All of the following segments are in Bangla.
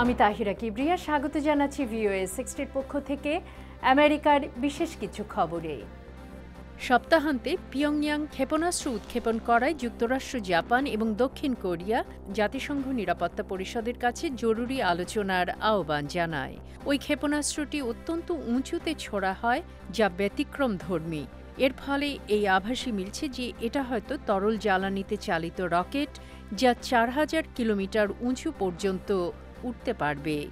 আমি তাহিরা কিবরিয়া, স্বাগত জানাচ্ছি ভিওএ সিক্সটির পক্ষ থেকে আমেরিকার বিশেষ কিছু খবরে। সপ্তাহান্তে পিয়ংয়াং ক্ষেপণাস্ত্র উৎক্ষেপণ করায় যুক্তরাষ্ট্র, জাপান এবং দক্ষিণ কোরিয়া জাতিসংঘ নিরাপত্তা পরিষদের কাছে জরুরি আলোচনার আহ্বান জানায়। ওই ক্ষেপণাস্ত্রটি অত্যন্ত উঁচুতে ছোড়া হয়, যা ব্যতিক্রম ধর্মী এর ফলে এই আভাসই মিলছে যে এটা হয়তো তরল জ্বালানিতে চালিত রকেট, যা চার হাজার কিলোমিটার উঁচু পর্যন্ত উঠতে পারবে।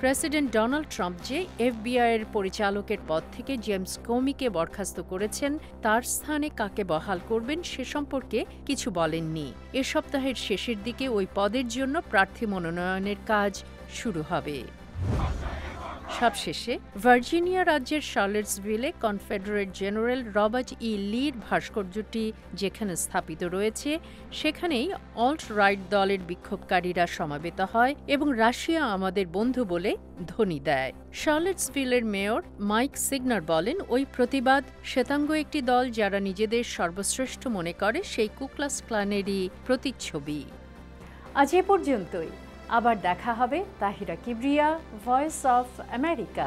প্রেসিডেন্ট ডোনাল্ড ট্রাম্প যে এফবিআইয়ের পরিচালকের পদ থেকে জেমস কমিকে বরখাস্ত করেছেন, তার স্থানে কাকে বহাল করবেন সে সম্পর্কে কিছু বলেননি। এ সপ্তাহের শেষের দিকে ওই পদের জন্য প্রার্থী মনোনয়নের কাজ শুরু হবে। সবশেষে ভার্জিনিয়া রাজ্যের শার্লেটসভিলে কনফেডারেট জেনারেল রবার্ট ই লির ভাস্কর্যটি যেখানে স্থাপিত রয়েছে, সেখানেই অল্ট রাইট দলের বিক্ষোভকারীরা সমাবেত হয় এবং রাশিয়া আমাদের বন্ধু বলে ধ্বনি দেয়। শার্লেটসভিলের মেয়র মাইক সিগনার বলেন, ওই প্রতিবাদ শ্বেতাঙ্গ একটি দল যারা নিজেদের সর্বশ্রেষ্ঠ মনে করে, সেই কুকলাস ক্লানেরই প্রতিচ্ছবি। আজ এ পর্যন্তই। আবার দেখা হবে Tahira Kibria voice of America